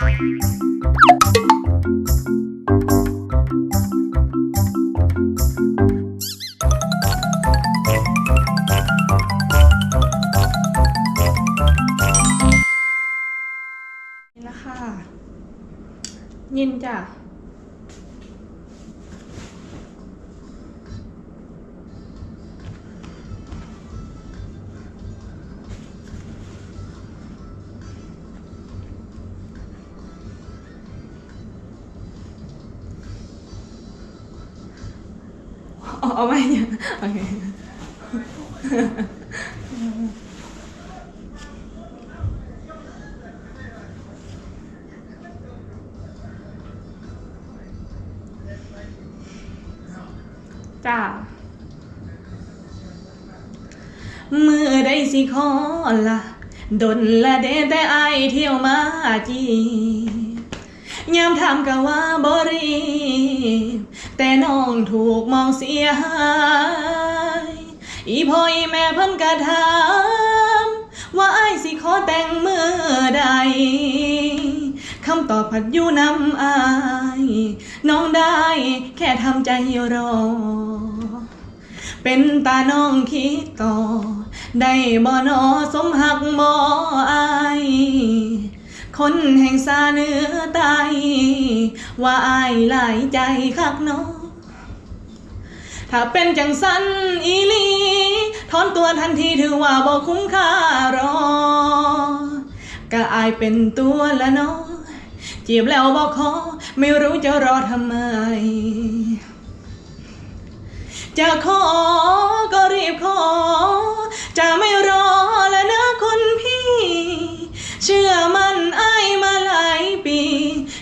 นี่ละค่ะ ยินจ้ะ เอาไว้เนี่ยโอเคจ้ามือได้สิขอละดนละเดแต่ไอเที่ยวมาจี ยามถามกะว่าบรีบแต่น้องถูกมองเสียหายอีพ่ออีแม่เพิ่นกะถามว่าไอายสิขอแต่งเมื่อใดคำตอบผัดอยู่นำอายน้องได้แค่ทำใจรอ เป็นตาน้องคิดต่อ ได้บ่นอสมหักบ่อาย คนแห่งสาเนื้อตายว่าอายหลายใจคักน้องถ้าเป็นจังสันอีลีถอนตัวทันทีถือว่าบ่คุ้มค่ารอ ก็อายเป็นตัวละเนาะจีบแล้วบ่ขอไม่รู้จะรอทำไม จะขอก็รีบขอ จะไม่รอแล้วนะ เชื่อมันไอ้ายมาหลายปี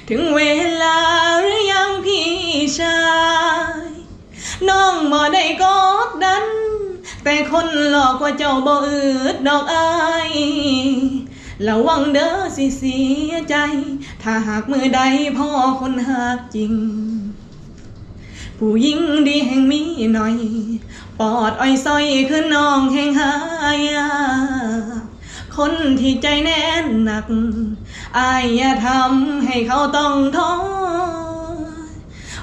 ถึงเวลาหรือยังพี่ชาย น้องบ่ได้กอดดัน แต่คนหลอกว่าเจ้าบ่อืดดอกอายระวังเด้อสิเสียใจ ถ้าหากมือใดพ่อคนหากจริง ผู้หญิงดีแห่งมีหน่อย ปอดอ้อยซอยคือน้องแห่งหายา คนที่ใจแน่นหนักอายอย่าทำให้เขาต้องท้อ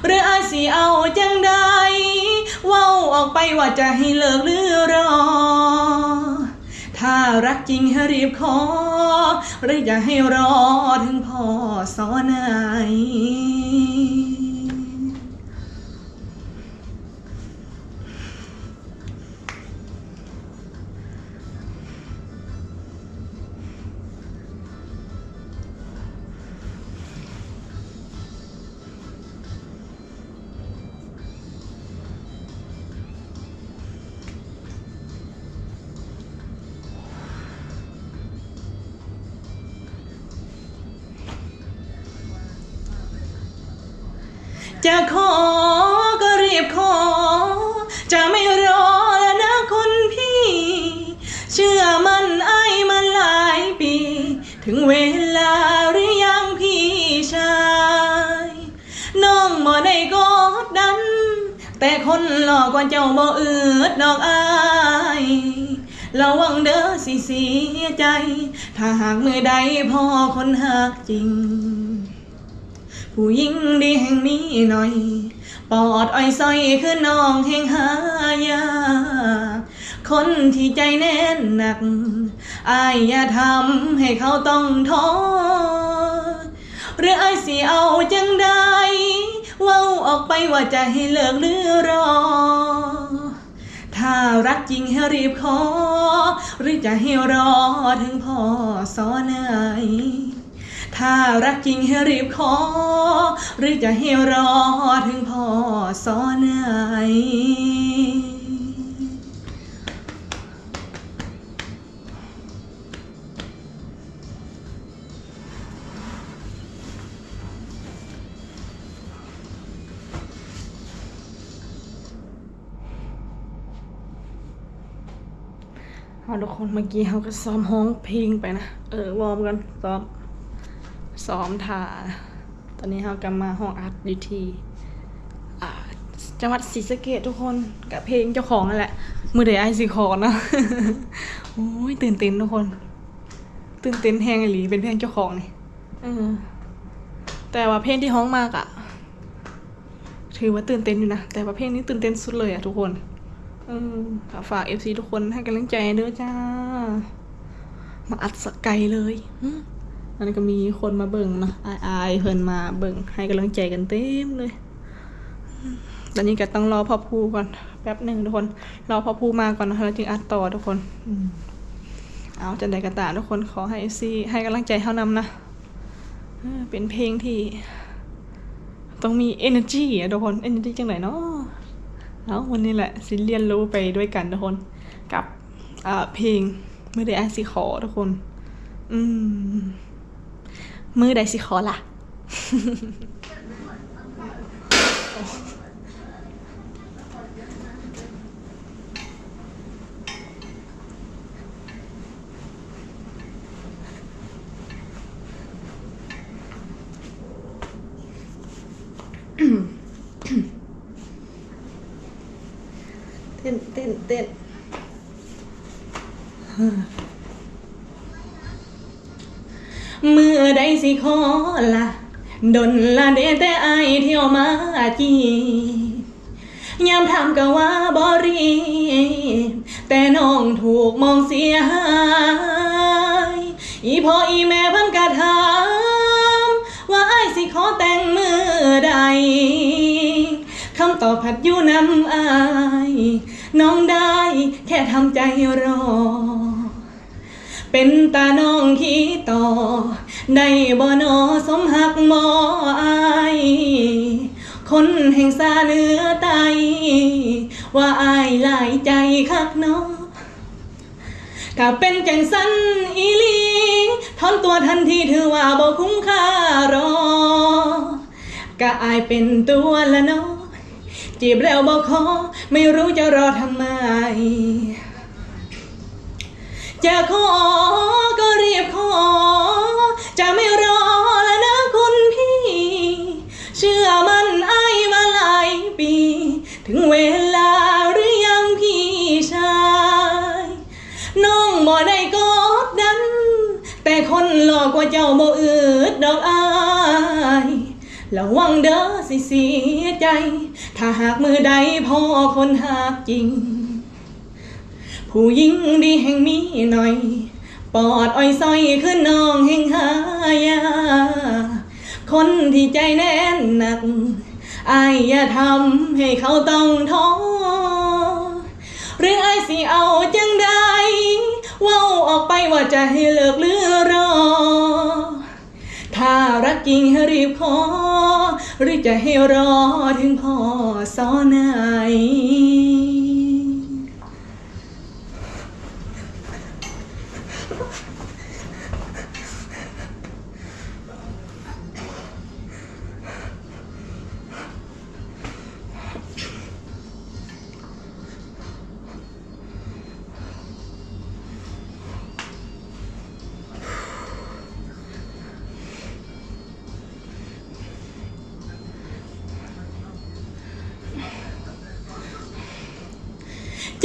หรืออาจสิเอาจังใดเว้าออกไปว่าจะให้เลิกหรือรอ ถ้ารักจริงให้รีบขอ หรืออย่าให้รอถึงพ่อสอนไห จะขอก็รีบขอ จะไม่รอแล้วนะคนพี่ เชื่อมันไอ้ายมาหลายปี ถึงเวลาหรือยังพี่ชายน้องบ่ได้กอดดัน แต่คนหลอกว่าเจ้าบ่อืดดอกอายระวังเด้อสิเสียใจ ถ้าหากมือใดพ่อคนหักจริง ผู้หญิงดีแห่งมีหน่อย ปอดอ้อยซอยคือน้องแห่งหายาคนที่ใจแน่นหนัก อายอย่าทำให้เขาต้องท้อหรืออายสิเอาจังใดเว้าออกไปว่าจะให้เลิกหรือรอ ถ้ารักจริงให้รีบขอ หรือจะให้รอถึงพ่อสอนไหน ถ้ารักจริงให้รีบขอ หรือจะให้รอถึงพ่อสอนไหนเอาทุกคนเมื่อกี้เขาก็ซ้อมห้องเพลงไปนะ เออ วอร์มกันซ้อม ซ้อมท่าตอนนี้เรากำมาห้องอัดอยู่ที่จังหวัดศรีสะเกดทุกคนกับเพลงเจ้าของนั่นแหละ มือเดยไอซีคอนะโอ้ยตื่นเต้นทุกคน ตื่นเต้นแฮงหลีเป็นเพลงเจ้าของนี่แต่ว่าเพลงที่ฮ้องมากอะถือว่าตื่นเต้นอยู่นะ แต่ว่าเพลงนี้ตื่นเต้นสุดเลยอะทุกคนอฝากเอฟซีทุกคนให้กำลังใจด้วยจ้า มาอัดสกไกลเลยอื มอันนี้ก็มีคนมาเบิ่งนะอายอายๆเพิ่นมาเบิ่งให้กำลังใจกันเต็มเลย ตอนนี้ก็ต้องรอพ่อภูก่อนแป๊บหนึ่งทุกคน รอพ่อภูมาก่อนนะคะแล้วจึงอัดต่อทุกคนอเอาจันใดกระตาทุกคนขอให้ซีให้กำลังใจเท่านำนะเป็นเพลงที่ ต้องมี energy อะทุกคน energy จังไหนเนาะเอาวันนี้แหละสิเรียนรู้ไปด้วยกันทุกคน กับเพลงไมือใดไอายสิขอทุกคน อืม มือใดสิขอล่ะ เต้นเต้นเต้น สิขอละดนละเดแต่อเที่ยวมาจียามถามก็ว่าบรีบแต่น้องถูกมองเสียหายอีพ่ออีแม่พันกระถามว่าไอสิขอแต่งมือใดคำตอบผัดอยู่นำอายน้องได้แค่ทำใจรอ เป็นตาน้องขี้ต่อ ได้บ่นอสมหักหมออายคนแห่งซาเนื้อไตว่าอายหลายใจคักเน้อถ้าเป็นจังสันอีลีทอนตัวทันทีถือว่าบ่คุ้มค่ารอ ก็อายเป็นตัวละเน้อจีบแล้วบ่ขอไม่รู้จะรอทำไม จะขอก็รีบขอ จะไม่รอแล้วนะคุณพี่ เชื่อมันไอ้ายมาหลายปี ถึงเวลาหรือยังพี่ชายน้องบ่ได้กอดดัน แต่คนหลอกกว่าเจ้าบ่อืดดอกอายระวังเด้อสิเสียใจ ถ้าหากมือใดพ่อคนหากจริง ผู้หญิงดีแห่งมีหน่อย ปอดอ้อยซอยขึ้นน้องแห่งหายา คนที่ใจแน่นหนักอายอย่าทำให้เขาต้องท้อหรืออายสิเอาจังใดว้าออกไปว่าจะให้เลิกหรือรอ ถ้ารักจริงให้รีบขอ หรือจะให้รอถึงพ่อสอนไหน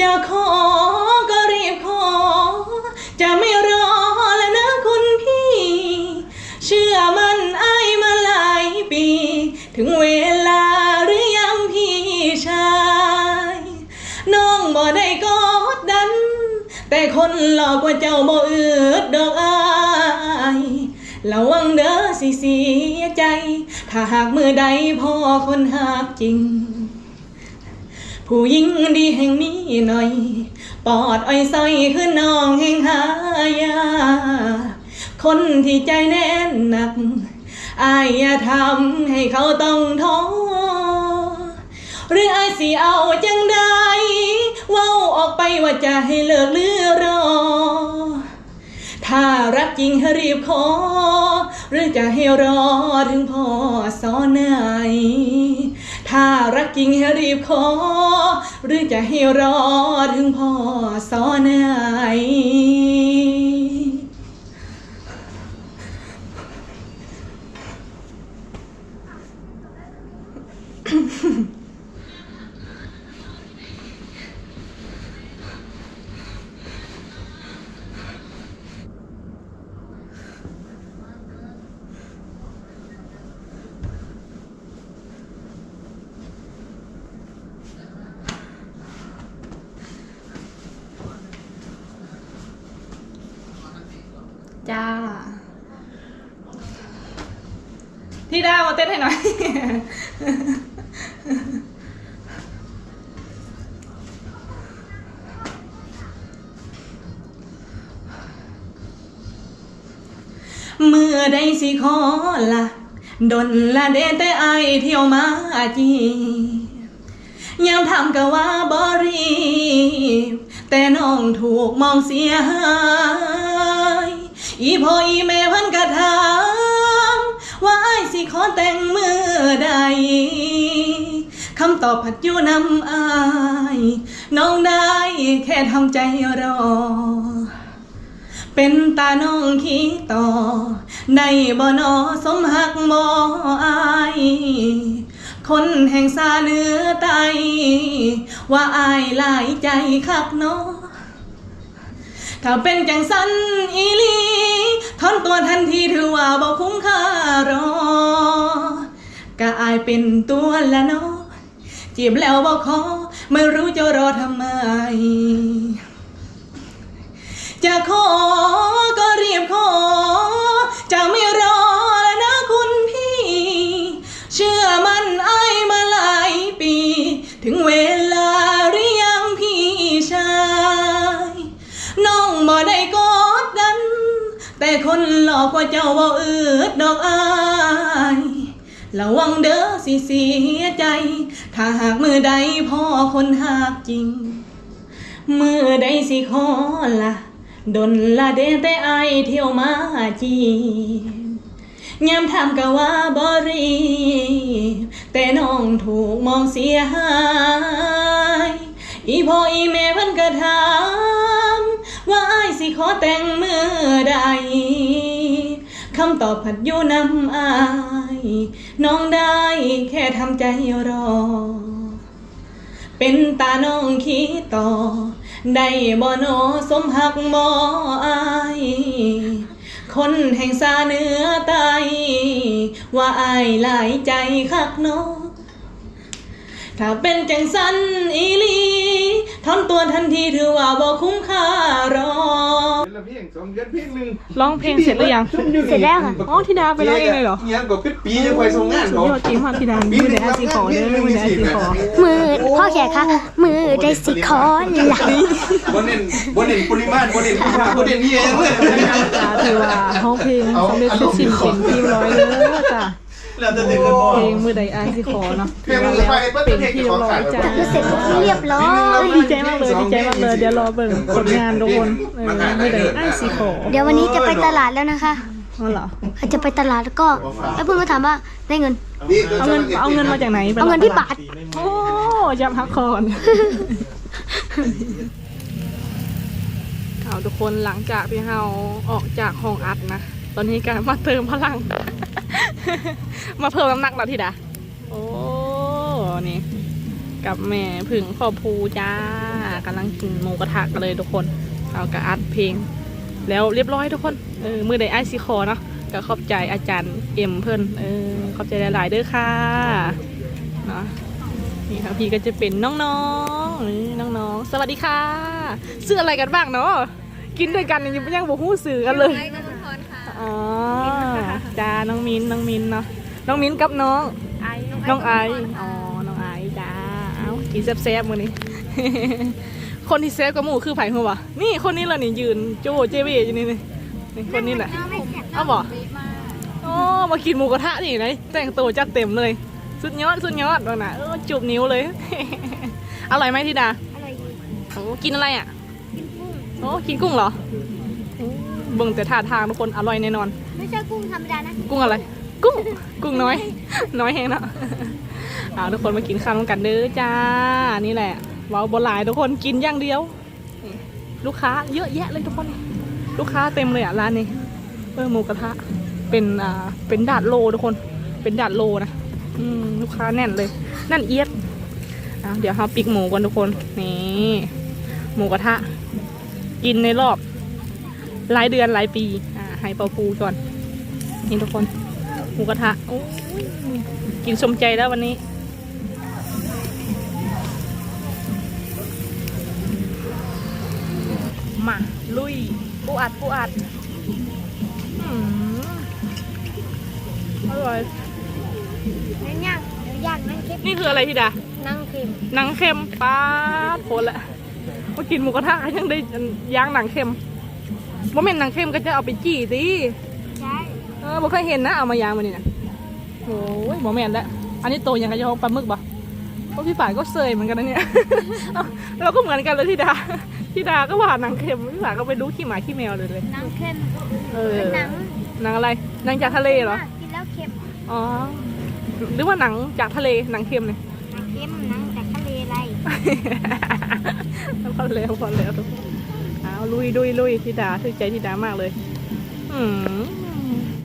จะขอก็รีบขอ จะไม่รอแล้วนะคุณพี่ เชื่อมันไอ้ายมาหลายปี ถึงเวลาหรือยังพี่ชาย น้องบ่ได้กอดดัน แต่คนหลอกกว่าเจ้าบ่อืดดอกอายระวังเด้อสิเสียใจ ถ้าหากมือใดพ่อคนหากจริง ผู้หญิงดีแห่งมีหน่อย ปอดอ้อยซอยขึ้นน้องแห่งหายา คนที่ใจแน่นหนักอายอย่าทำให้เขาต้องท้อหรืออายสิเอาจังใดเว้าออกไปว่าจะให้เลิกหรือรอ ถ้ารักจริงให้รีบขอ หรือจะให้รอถึงพ่อสอนไหน ถ้ารักจริงให้รีบขอ หรือจะให้รอถึงพ่อสอนไหน เที่ดามาเต้นให้หน่อย เมื่อใดสิขอละดนละเดแต่ไอเที่ยวมาจียามทำกะว่าบรีบแต่น้องถูกมองเสียหาย อีพ่ออีแม่พันกระถา สิขอแต่งมือใดคำตอบผัดอยู่นำอาย น้องได้แค่ทำใจรอ เป็นตาน้องขี้ต่อ ในบ่อนอสมหักมออาย คนแห่งซาเนื้อไต ว่าอายหลายใจคักเนอถ้าเป็นจังสันอีลี ทอนตัวทันทีถือว่าบ่คุ้มค่ารอกะอายเป็นตัวละเนาะจีบแล้วบ่ขอไม่รู้จะรอทำไม จะขอก็รีบขอ จะไม่รอ คนหลอกว่าเจ้าบ่อืดดอกอายระวังเด้อสิเสียใจ ถ้าหากมือใดพ่อคนหากจริง มือใดสิขอละดนละเดแต่ไอเที่ยวมาจีบยามกะว่าบรีแต่น้องถูกมองเสียหาย อีพ่ออีแม่เพิ่นกระถาม ว่าไอสิขอแต่งมือใด คำตอบผัดอยู่นำอาย น้องได้แค่ทำใจรอ เป็นตาน้องขี้ต่อ ได้บ่นอสมหักบ่อายคนแห่งซาเนื้อไตว่าอายหลายใจคักนอถ้าเป็นจังสันอีลี ทอนตัวทันทีถือว่าบ่คุ้มค่ารอเป็นละเพลงสองเดือนเพลงหนึ่งร้องเพลงเสร็จหรือยัง เสร็จแล้วค่ะ อ๋อธิดาไปร้องเองเลยเหรอเงี้ยก็เป็นปีจะไปส่งงานสุดเขายอดจริงค่ะธิดามือไหนอาซีขอเด้อมือไหนอาซีขอมือพ่อแขกคะมือได้สิคอนหลังบนเน้นบนเน้นปริมาณบนเน้นคุณภาพบนเน้นเยี่ยงเลยจ้าถือว่าห้องเพลงสำเร็จเสร็จสิ้นเป็นที่เรียบร้อยเลยจ้า แล้วจะติดกันบ่เพลงมือใดอาซีขอเนาะเพลงมือไฟเปิ้ลเป็นเพลงที่ที่เรียขอบร้อขายยจ้าเสร็จเรียบร้อยดีใจมากเลยดีใจมากเลยเดี๋ยวรอเบิ่งผลงานทุกคนเออมือใดอาซีขอเดี๋ยววันนี้จะไปตลาดแล้วนะคะอ๋อเหรอจะไปตลาดแล้วก็แล้วเพื่อนมาถามว่าได้เงินเอาเงินเอาเงินมาจากไหนไปเอาเงินที่บาทโอ้ยับฮักคอนเอาทุกคนหลังจากที่เราออกจากห้องอัดนะ ตอนนี้การมาเติมพลัง มาเพิ่มน้ำหนักแล้วทีดาโอ้ นี่ กับแม่ผึ่งขอบภูจ้ากำลังกินหมูกระทะกันเลยทุกคน เอากระอัดเพลง แล้วเรียบร้อยทุกคนเออมือใดไอซีคอเนาะก็ขอบใจอาจารย์เอ็มเพิ่นเออขอบใจหลายๆเด้อค่ะเนาะนี่ครับพี่ก็จะเป็นน้องๆนี่น้องๆ สวัสดีค่ะซื้ออะไรกันบ้างเนาะกินด้วยกันยังยังบอกหู้สื่อกันเลยอ๋อจ้า น้องมิ้นน้องมิ้นเนาะน้องมิ้นกับน้องน้องไอซ์อ๋อน้องไอซ์จ้าเอ้ากินแซ่บๆมื้อนี้คนที่แซ่บกับหมูคือไผ่หัววะนี่คนนี้แหละนี่ยืนโจเจเวอยู่นี่นี่นี่คนนี้แหละเอาบอกโอ้มากินหมูกระทะนี่ไหนแต่งตัวจัดเต็มเลย สุดยอดสุดยอดตรงนะเออจูบนิ้วเลยอร่อยไหมธิดาอะไรดีโอ้กินอะไรอะโอ้กินกุ้งเหรอโอ้เบิ่งแต่ท่าทางทุกคนอร่อยแน่นอนไม่ ใช่กุ้งธรรมดานะ กุ้งอะไร กุ้ง กุ้งน้อย น้อยแฮงเนอะเอาทุกคนมากินข้าวร่วมกันเด้อจ้า นี่แหละเว้าบหลายทุกคนกินอย่างเดียวนี่ลูกค้าเยอะแยะเลยทุกคน ลูกค้าเต็มเลยอะร้านนี้เออหมูกระทะ เป็นอ่า เป็นดาดโลทุกคน เป็นดาดโลนะ อืมลูกค้าแน่นเลย นั่นเอียดอะเดี๋ยวเราปิกหมูกันทุกคน นี่ หมูกระทะ กินในรอบหลายเดือนหลายปี อ่าให้เปาปูก่อน นี่ทุกคนหมูกระทะโอ้ยกินสมใจแล้ววันนี้ มา ลุยปูอัดปูอัดอืมอร่อยนั่นย่างเดี๋ยวย่างนั่งเค็มนี่คืออะไรพี่ดานั่งเค็มหนังเค็มป้าดโพนละมากินหมูกระทะยังได้ย่างหนังเค็มว่าเม็นหนังเค็มก็จะเอาไปจี้สิใช่เออ บ่เคยเห็นนะเอามาย่างมานี่นะโอ้ยบ่แม่นแล้วอันนี้โตยังกระยองปลาหมึกปะเพราะพี่ฝ่ายก็เซยเหมือนกันนะเนี่ยเอ้าเราก็เหมือนกันเลยที่ดาที่ดาก็ว่าหนังเค็มพี่ฝ่ายก็ไปดูขี้หมาขี้แมวเลยเลยนั่งเค็มเออเป็นหนังหนังอะไรหนังจากทะเลเหรอกินแล้วเค็มอ๋อหรือว่าหนังจากทะเลหนังเค็มเนี่ยหนังเค็มหนังจากทะเลอะไรพอแล้วพอแล้วเอาลุยลุยลุยธิดาถึกใจธิดามากเลย อืม